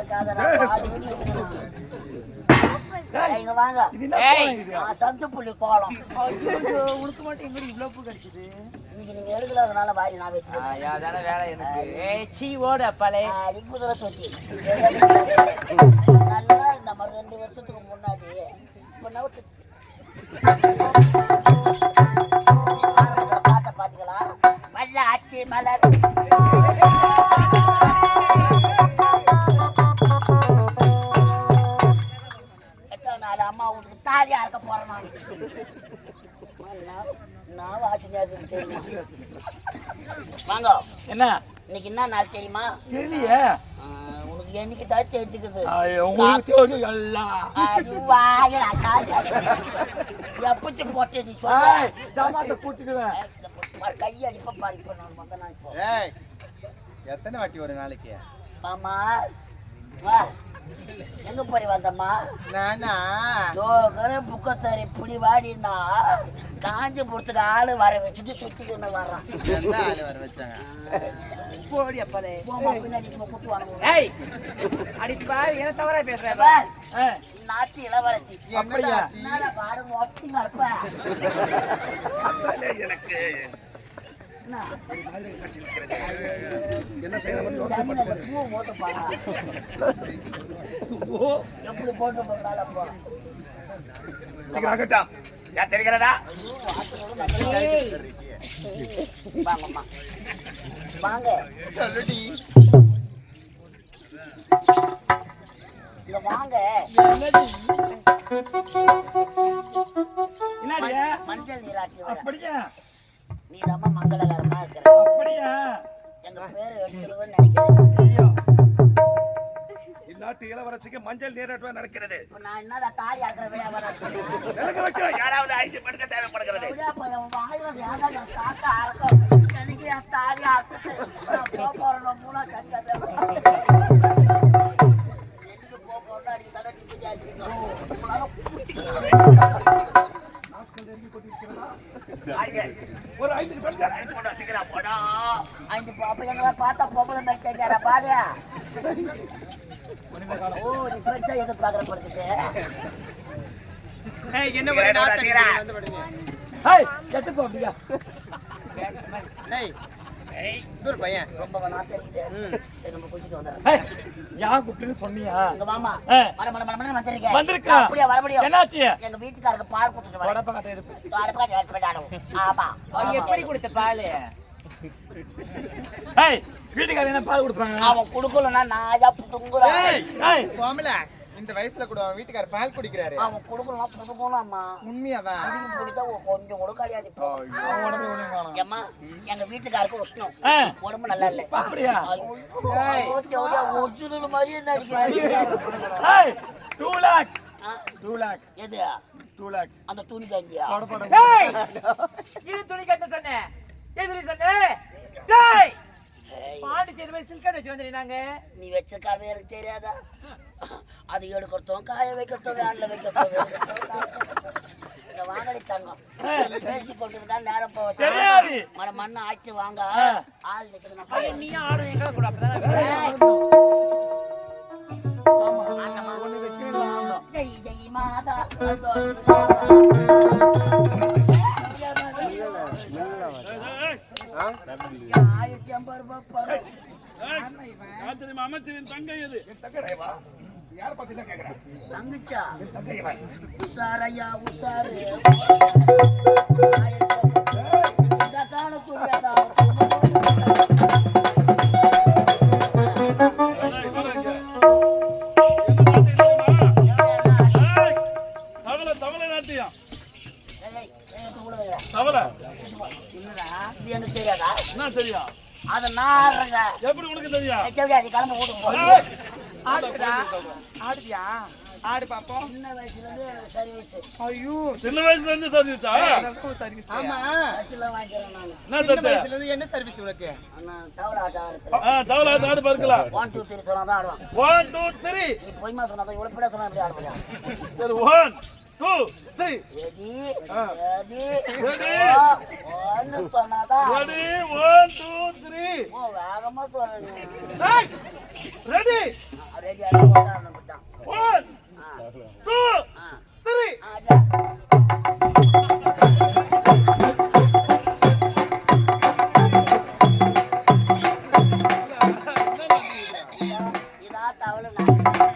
இருக்குது. வாங்க. சந்து புள்ளி கோலம். உனக்கு மட்டும் எங்கடி இவ்வளவு பூ கிடைச்சது இன்னைக்கு நீங்க எடுக்கல அதனால வாய் நான் வச்சுக்கிறேன் அதான வேலை எனக்கு. ஏய் சீ ஓடு அடி குதிரை சொத்தி. நல்லா இந்த மாதிரி ரெண்டு வருஷத்துக்கு முன்னாடி. இப்ப நவுத்து ஆரம்பத்துல பாட்டை பாத்தீங்களா மல்ல ஆச்சி மலர். நான் நான்- நான் வாசனையா இருக்கு தெரியுமா வாங்க. என்ன? இன்னைக்கு என்ன நாள் தெரியுமா? தெரியலையே. உனக்கு என்னைக்கு தான் தெரிஞ்சுக்குது? உங்களுக்கு. எப்பத்தி போட்டு நீ ஜாமாத்தை கூட்டிக்குவேன் கை அடிப்ப பாரு இப்ப நான் வந்த நான் இப்போ ஏய் எத்தனை வாட்டி ஒரு நாளைக்கு? மாமா வா. எங்க போய் வந்தம்மா? நானா? ஜோகர புக்கத்தரி புடி வாடினா காஞ்சிபுரத்துக்கு ஆளு வர வச்சுட்டு சுத்திக்கிட்டு வர்றான். எந்த ஆளு வர வச்சாங்க. போடி அப்பாலே அடிப்பா என்ன தவறா பேசுற பார், ஆ, நாட்டு இளவரசி? என்னடா பாடு மொட்டி மறப்ப என்ன? ஏன் தெரிகிறதா. வாங்கம்மா. வாங்க சொல்லுடி வாங்க மஞ்சள் நீராட்டி அப்படியா நீ ரொம்ப மங்களகரமா இருக்கிற அப்படியா? எங்க பேரை எடுத்துருவேன்னு நினைக்கிறேன். இந்நாட்டு இளவரசிக்கு மஞ்சள் நீராட்டுவா நடக்கிறது. நான் என்னடா தாலி விளையாட விலகு வைக்கிறோம் யாராவது ஐந்து படுக்க தேவைப்படுகிறது. எனக்கு தாலி அறுத்துட்டு மூணா பெருசா எதிர்பார்க்குற படுத்துட்டு ஏய் என்ன கெட்டு பையன். ரொம்ப யார் கூப்பிட்டுன்னு சொன்னியா? எங்க மாமா. மட மட மடன்னு வந்திருக்கேன்? அப்படியே வர முடியும்? என்னாச்சு? எங்க வீட்டுக்காரருக்கு பால் கொடுத்துட்டு வரேன். தொடப்ப கட்டை எடுப்பு. ஆமா. எப்படி கொடுத்த பால்? ஹேய் வீட்டுக்காரர் என்ன பால் கொடுப்பாங்க அவன் குடுக்கலன்னா ஏய் ஹேய் கோமல இந்த வயசுல கூட அவன் வீட்டுக்கார பால் குடிக்கிறாரு. அவன் குடுக்கலாம் புடுங்கலாம்மா உண்மையாதான் அடியும் பிடித்தா கொஞ்சம் கூட கிடையாது இப்போ. அவன் உடம்பு ஒழுங்கு காணோம். ஏம்மா எங்க வீட்டுக்காருக்கு உஷ்ணம். உடம்பு நல்லா இல்ல. அப்படியா? ஒரிஜினல் மாதிரியே நடிக்கிறேன் hey two lakes two lakes எது? டூ லேக்ஸ் அந்த துணி காஞ்சியா? ஏய் இது துணி கட்ட சொன்னேன். எதிரி சொன்னேன் டேய்! பாண்டிச்சேரி போய் சில்கன் வச்சு வந்துருந்தாங்க நீ வச்ச கதை எனக்கு தெரியாதா? அது எடுக்கிறதும் காய வைக்கிறதும் வேன்ல வைக்கிறதும் இந்த வாங்கடி தங்கம். பேசி கொண்டிருந்தா நேரம் தெரியாது. போவது மட மண்ணை ஆச்சு வாங்க. ஆள் பார்க்கிறேன். நீ ஆடு எங்க கூட அப்பதானே ஏய், ஆமா ஆண்டமா. ஒண்ணு வைக்கிறீங்களா ஆமா ஜெய் ஜெய் மாதா அதோ ஆயிரத்தி ஐம்பது ரூபாய் அமைச்சரின் தங்கை இது யார் கேக்குறேன் தங்கச்சா என் தங்கை ஆடுறேங்க. எப்படி உனக்கு தெரியும்? ஏய், செவிடா, நீ கிளம்பு ஆடுடா. ஆடு பாப்போம். சின்ன வயசுல இருந்து சர்வீஸ் ஐயோ. சின்ன வயசுல இருந்து தெரிஞ்சுச்சா சர்வீஸ் ஆமா. வாங்கிக்கிறேன் நான். என்ன சின்ன வயசுல இருந்து என்ன சர்வீஸ் உனக்கு? நான் தவளை ஆட்டம் ஆடுறேன் ஆ தவளை ஆடு பார்க்கலாம் சொன்னா தான் ஆடுவான். ஒன் டூ த்ரீ நீ பொய்மா சொன்னா தான் இவ்வளோ பேட சொன்னா எப்படி ஆட முடியும்? சரி one two three ready. Ready Ready. ஒன்னு சொன்னாதான் ரெடி ஒன் டூ த்ரீ ஓ வேகமா சொல்றேன் ரெடி ரெடி ஆரம்பிச்சான். ஒன் டூ த்ரீ ஆடா இதா தவளை இப்படியா